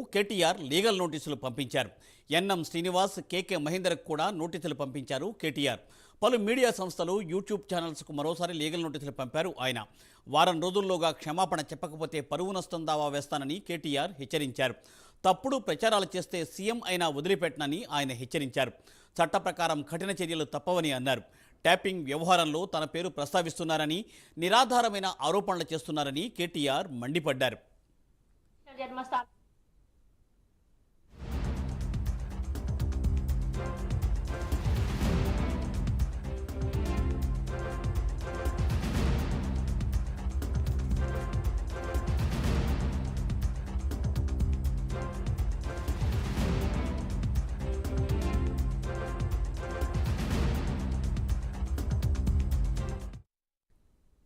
KTR legal నోటీసులు పంపించారు. NM Srinivas కేకే మహేందర్కు కూడా నోటీసులు పంపించారు కేటీఆర్. పలు మీడియా సంస్థలు యూట్యూబ్ ఛానల్స్కు మరోసారి లీగల్ నోటీసులు పంపారు ఆయన. వారం రోజుల్లోగా క్షమాపణ చెప్పకపోతే పరువు నష్టం దావా వేస్తానని కేటీఆర్ హెచ్చరించారు. తప్పుడు ప్రచారాలు చేస్తే సీఎం అయినా వదిలిపెట్టనని ఆయన హెచ్చరించారు. చట్ట ప్రకారం కఠిన చర్యలు తప్పవని అన్నారు. ట్యాపింగ్ వ్యవహారంలో తన పేరు ప్రస్తావిస్తున్నారని నిరాధారమైన ఆరోపణలు చేస్తున్నారని కేటీఆర్ మండిపడ్డారు. జన్మస్థానం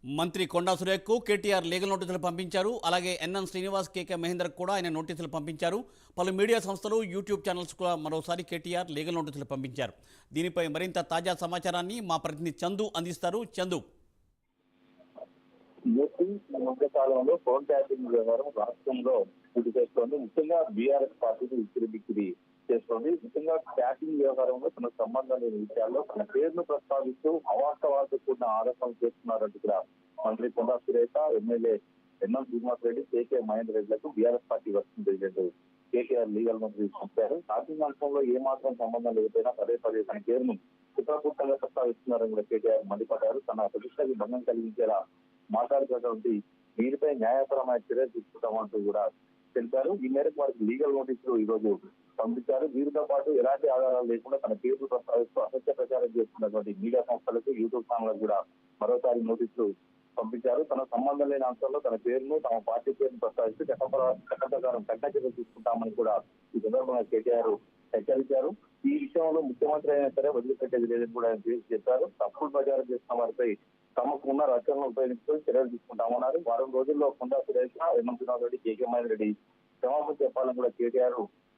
మంత్రి కొండా సురేఖ్కు కేటీఆర్ లీగల్ నోటీసులు పంపించారు. అలాగే ఎన్ఎన్ శ్రీనివాస్ కేకే మహేందర్కు కూడా ఆయన నోటీసులు పంపించారు. పలు మీడియా సంస్థలు యూట్యూబ్ ఛానల్స్ కూడా మరోసారి కేటీఆర్ లీగల్ నోటీసులు పంపించారు. దీనిపై మరింత తాజా సమాచారాన్ని మా ప్రతినిధి చందు అందిస్తారు. చందు. ఫోన్ ట్యాపింగ్ వ్యవహారం రాష్ట్రంలో ముఖ్యంగా బీఆర్ఎస్ పార్టీకి ఇచ్చిరి బిక్కిరి చేస్తోంది. ముఖ్యంగా బ్యాటింగ్ వ్యవహారంలో తన సంబంధం లేని విషయాల్లో తన పేరును ప్రస్తావిస్తూ అవాస్తవాలతో కూడిన ఆరోపణలు చేస్తున్నారంటూ కూడా మంత్రి Konda Surekha MLA NM Srinivas Reddy KK Mahender రెడ్డిలకు BRS party working president KTR legal మంత్రి పంపారు ట్యాపింగ్ అంశంలో ఏమాత్రం సంబంధం లేకపోయినా పదే పదే తన పేరును కుట్రపూర్తంగా ప్రస్తావిస్తున్నారని కూడా కేటీఆర్ మండిపడ్డారు. తన ప్రతిష్టకి భంగం కలిగించేలా మాట్లాడుతున్నటువంటి వీరిపై న్యాయపరమైన చర్యలు తీసుకుంటామంటూ కూడా తెలిపారు. ఈ మేరకు వారికి లీగల్ నోటీసులు ఈ రోజు పంపించారు. వీరితో పాటు ఎలాంటి ఆధారాలు లేకుండా తన పేరు ప్రస్తావిస్తూ అసత్య ప్రచారం చేస్తున్నటువంటి మీడియా సంస్థలకు యూట్యూబ్ ఛానళ్ళకు కూడా మరోసారి నోటీసులు పంపించారు. తన సంబంధం లేని అంశాల్లో తన పేరును తమ పార్టీ పేరును ప్రస్తావిస్తూ చట్టపర చట్ట ప్రకారం చర్యలు తీసుకుంటామని కూడా ఈ సందర్భంగా కేటీఆర్ హెచ్చరించారు. ఈ విషయంలో ముఖ్యమంత్రి అయినా సరే వదిలిపెట్టేది లేదని కూడా ఆయన చెప్పారు. తప్పుడు ప్రచారం చేస్తున్న వారిపై తమకు ఉన్న రచనలు ఉపయోగించుకొని చర్యలు తీసుకుంటామన్నారు. వారం రోజుల్లో కొండా సురేష్ హేమంతరావు రెడ్డి కేకే మహేందర్ రెడ్డి క్షమాపణ చెప్పాలని కూడా కేటీఆర్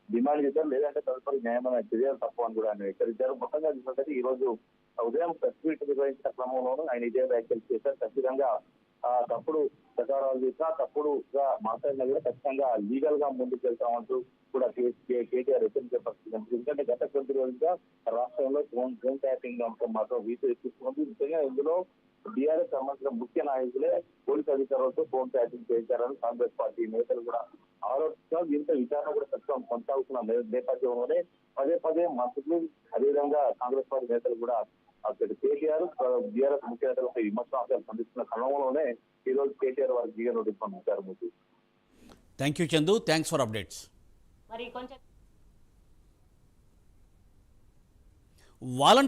డిమాండ్ చేశారు. లేదంటే తదుపరి న్యాయమైన చర్యలు తప్పు అని కూడా ఆయన హెచ్చరించారు మొత్తంగా చూసినట్లయితే ఈ రోజు ఉదయం ప్రెస్ మీట్ నిర్వహించిన క్రమంలోనూ ఆయన ఇదే వ్యాఖ్యలు చేశారు. ఖచ్చితంగా ఆ తప్పుడు ప్రచారాలు చేసినా తప్పుడుగా మాట్లాడినా కూడా ఖచ్చితంగా లీగల్గా ముందుకు వెళ్తామంటూ కూడా కే- కేటీఆర్ హెచ్చరించే పరిస్థితి ఉంది. ఎందుకంటే గత కొద్ది రోజులుగా రాష్ట్రంలో డ్రోన్ డ్రోన్ ట్యాపింగ్ అంశం మాత్రం వీసీ ఎక్కిస్తుంది ముఖ్యంగా ఇందులో బీఆర్ఎస్ సంబంధించిన ముఖ్య నాయకులే పోలీస్ అధికారులతో ఫోన్ ట్యాపింగ్ చేశారని కాంగ్రెస్ పార్టీ నేతలు కూడా ఆరోపిస్తున్నారు దీంతో విచారణ కూడా ప్రస్తుతం కొనసాగుతున్న నేపథ్యంలోనే పదే పదే మంత్రులు అదేవిధంగా కాంగ్రెస్ పార్టీ నేతలు కూడా అక్కడ కేటీఆర్ బీఆర్ఎస్ ముఖ్య నేతలపై విమర్శనాలు సంధిస్తున్న క్రమంలోనే ఈ రోజు కేటీఆర్ వారికి దిగ నోటీస్ పంపించారు Murthy thank you Chandu thanks for updates మరి కొంచెం